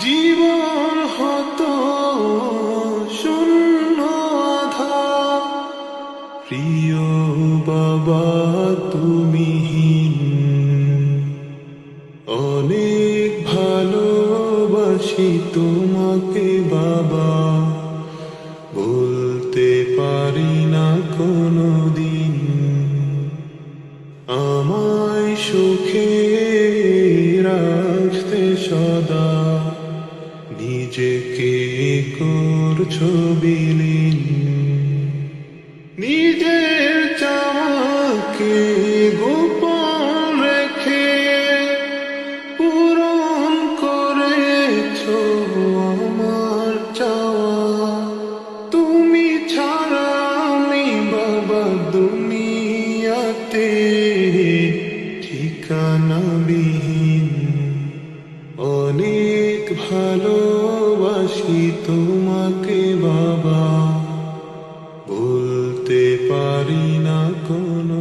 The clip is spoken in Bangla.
জীবন হতো শূন্য প্রিয় বাবা, তুমি অনেক ভালোবাসি তোমাকে বাবা। বলতে পারি না কোনো দিন আমায় সুখে রাখতে সদা। নিজেকে করছ বিলীন নিজের চাওয়াকে গোপন রেখে পূরণ করেছ আমার চাওয়া। তুমি ছাড়া আমি বাবা দুনিয়াতে ভালোবাসি তোমাকে বাবা। বলতে পারি না কোনো